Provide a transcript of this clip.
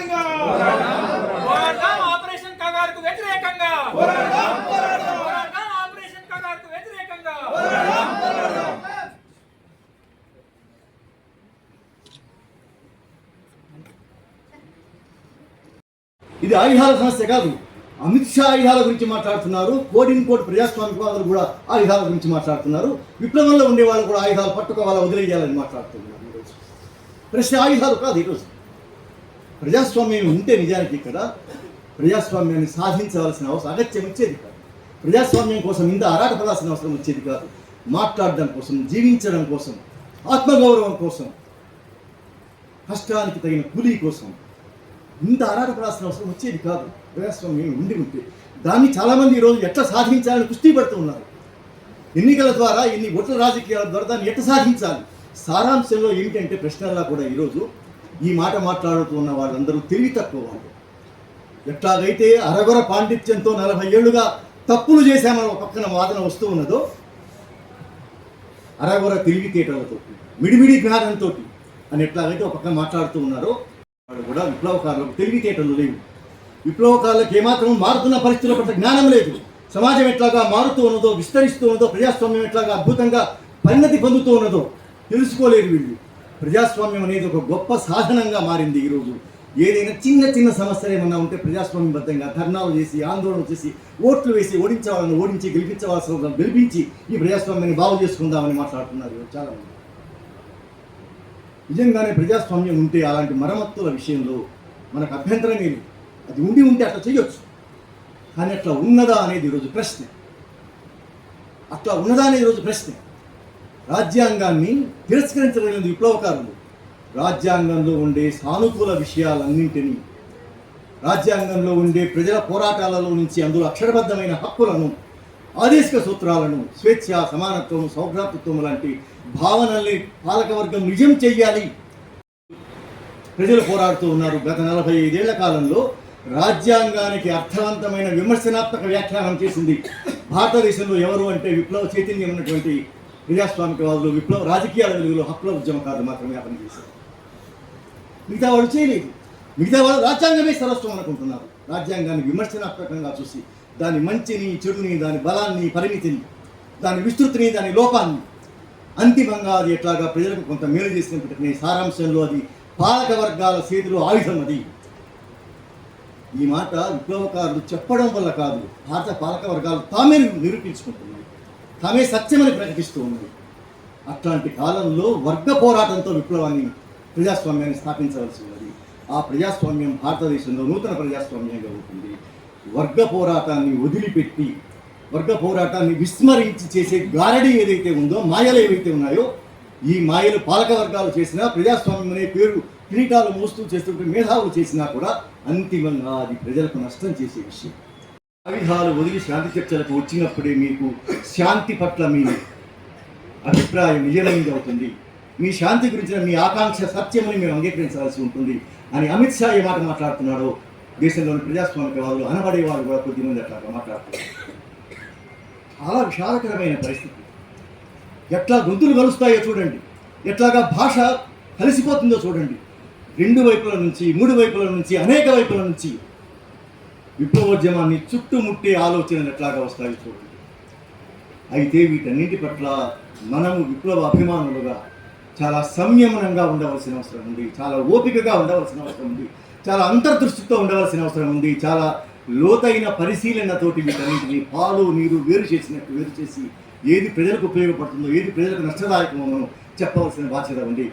వ్యతిరేకంగా పోరాటం ఆపరేషన్ కగారుకు వ్యతిరేకంగా. పోరాటం ఆపరేషన్ కగారుకు వ్యతిరేకంగా. ఇది ఆయుధాల సమస్య కాదు. అమిత్ షా ఆయుధాల గురించి మాట్లాడుతున్నారు. కోడిన్ కోట్ ప్రజాస్వామికవాదులు కూడా ఆయుధాల గురించి మాట్లాడుతున్నారు. విప్లవంలో ఉండే వాళ్ళు కూడా ఆయుధాలు పట్టుకోవాలా వదిలేయాలని మాట్లాడుతున్నారు ఈరోజు ప్రశ్న ఆయుధాలు కాదు ఈరోజు ప్రజాస్వామ్యం ఉంటే నిజానికి ఇక్కడ ప్రజాస్వామ్యాన్ని సాధించవలసిన అవసరం అగత్యం వచ్చేది కాదు ప్రజాస్వామ్యం కోసం ఇంత ఆరాటపడాల్సిన అవసరం వచ్చేది కాదు మాట్లాడడం కోసం జీవించడం కోసం ఆత్మగౌరవం కోసం కష్టానికి తగిన కూలీ కోసం ఇంత ఆరాటపడాల్సిన అవసరం వచ్చేది కాదు. ప్రజాస్వామ్యం ఉండి ఉంటే దాన్ని చాలామంది ఈరోజు ఎట్లా సాధించాలని కుస్తీ పడుతూ ఉన్నారు. ఎన్నికల ద్వారా ఎన్ని ఓట్ల రాజకీయాల ద్వారా దాన్ని ఎట్లా సాధించాలి? సారాంశంలో ఏమిటంటే ప్రశ్నలా కూడా ఈరోజు ఈ మాట మాట్లాడుతూ ఉన్న వాళ్ళందరూ తెలివి తక్కువ వాళ్ళు. ఎట్లాగైతే అరగొర పాండిత్యంతో నలభై ఏళ్ళుగా తప్పులు చేశామని ఒక పక్కన వాదన వస్తూ ఉన్నదో అరగొర తెలివితేటలతో మిడిమిడి జ్ఞానంతో అని ఎట్లాగైతే ఒక పక్కన మాట్లాడుతూ ఉన్నారో వాళ్ళు కూడా విప్లవకారులకు తెలివితేటలు లేవు. విప్లవకారులకు ఏమాత్రం మారుతున్న పరిస్థితుల పట్ల జ్ఞానం లేదు. సమాజం ఎట్లాగా మారుతూ ఉన్నదో విస్తరిస్తూ ఉన్నదో ప్రజాస్వామ్యం ఎట్లాగా అద్భుతంగా పరిణతి పొందుతూ ఉన్నదో తెలుసుకోలేరు వీళ్ళు. ప్రజాస్వామ్యం అనేది ఒక గొప్ప సాధనంగా మారింది ఈరోజు. ఏదైనా చిన్న చిన్న సమస్యలు ఏమన్నా ఉంటే ప్రజాస్వామ్యబద్ధంగా ధర్నాలు చేసి ఆందోళన చేసి ఓట్లు వేసి ఓడించవాలని ఓడించి గెలిపించవలసిన గెలిపించి ఈ ప్రజాస్వామ్యాన్ని బాగు చేసుకుందామని మాట్లాడుతున్నారు చాలా చాలామంది. నిజంగానే ప్రజాస్వామ్యం ఉంటే అలాంటి మరమత్తుల విషయంలో మనకు అభ్యంతరమే లేదు అది ఉండి ఉంటే అట్లా చేయొచ్చు కానీ అట్లా ఉన్నదా అనేది ఈరోజు ప్రశ్న. అట్లా ఉన్నదా అనేది ఈరోజు ప్రశ్న. రాజ్యాంగాన్ని తిరస్కరించలేని విప్లవకారులు. రాజ్యాంగంలో ఉండే సానుకూల విషయాలన్నింటినీ రాజ్యాంగంలో ఉండే ప్రజల పోరాటాలలో నుంచి అందులో అక్షరబద్ధమైన హక్కులను ఆదేశిక సూత్రాలను స్వేచ్ఛ సమానత్వం సౌభ్రాతృత్వం లాంటి భావనల్ని పాలకవర్గం నిజం చెయ్యాలి. ప్రజలు పోరాడుతూ ఉన్నారు. గత నలభై ఐదేళ్ళ కాలంలో రాజ్యాంగానికి అర్థవంతమైన విమర్శనాత్మక వ్యాఖ్యానం చేసింది భారతదేశంలో ఎవరు అంటే విప్లవ చైతన్యం ఉన్నటువంటి ప్రజాస్వామికవాదులు విప్లవ రాజకీయాల వెలుగులో హక్కుల ఉద్యమకారులు మాత్రమే అతను చేశారు మిగతా వాళ్ళు చేయలేదు. మిగతా వాళ్ళు రాజ్యాంగమే సర్వస్వం అనుకుంటున్నారు. రాజ్యాంగాన్ని విమర్శనాత్మకంగా చూసి దాని మంచిని చెడుని దాని బలాన్ని పరిమితిని దాని విస్తృతిని దాని లోపాన్ని అంతిమంగా అది ఎట్లాగా ప్రజలకు కొంత మేలు చేసినప్పటికీ సారాంశంలో అది పాలక వర్గాల చేతిలో ఆయుధం అది. ఈ మాట విప్లవకారులు చెప్పడం వల్ల కాదు భారత పాలక వర్గాలు తామే నిరూపించుకుంటున్నాయి. తామే సత్యమని ప్రకటిస్తూ ఉంది అట్లాంటి కాలంలో వర్గ పోరాటంతో విప్లవాన్ని ప్రజాస్వామ్యాన్ని స్థాపించవలసి ఉన్నది. ఆ ప్రజాస్వామ్యం భారతదేశంలో నూతన ప్రజాస్వామ్యంగా ఉంటుంది వర్గ పోరాటాన్ని వదిలిపెట్టి వర్గ పోరాటాన్ని విస్మరించి చేసే గారడీ ఏదైతే ఉందో మాయలు ఏవైతే ఉన్నాయో ఈ మాయలు పాలక వర్గాలు చేసినా ప్రజాస్వామ్యం అనే పేరు కిరీటాలు మోస్తూ చేస్తుంటే మేధావులు చేసినా కూడా అంతిమంగా అది ప్రజలకు నష్టం చేసే విషయం. ఆయుధాలు వదిలి శాంతి చర్చలకు వచ్చినప్పుడే మీకు శాంతి పట్ల మీ అభిప్రాయం నిజమైంది అవుతుంది మీ శాంతి గురించిన మీ ఆకాంక్ష సత్యమని మేము అంగీకరించాల్సి ఉంటుంది అని అమిత్ షా ఏ మాట మాట్లాడుతున్నాడో దేశంలోని ప్రజాస్వామిక వాళ్ళు అనబడే వాళ్ళు కూడా కొద్దిమంది అట్లా మాట్లాడుతున్నారు. చాలా విషాదకరమైన పరిస్థితి. ఎట్లా గొంతులు కలుస్తాయో చూడండి. ఎట్లాగా భాష కలిసిపోతుందో చూడండి. రెండు వైపుల నుంచి మూడు వైపుల నుంచి అనేక వైపుల నుంచి విప్లవోద్యమాన్ని చుట్టుముట్టే ఆలోచనలు ఎట్లాగా వస్తాయి చూడండి. అయితే వీటన్నింటి పట్ల మనము విప్లవ అభిమానులుగా చాలా సంయమనంగా ఉండవలసిన అవసరం ఉంది చాలా ఓపికగా ఉండవలసిన అవసరం ఉంది చాలా అంతర్దృష్టితో ఉండవలసిన అవసరం ఉంది చాలా లోతైన పరిశీలనతోటి వీటన్నింటినీ పాలు నీరు వేరు చేసినట్టు వేరు చేసి ఏది ప్రజలకు ఉపయోగపడుతుందో ఏది ప్రజలకు నష్టదాయకమో మనం చెప్పవలసిన బాధ్యత ఉంది.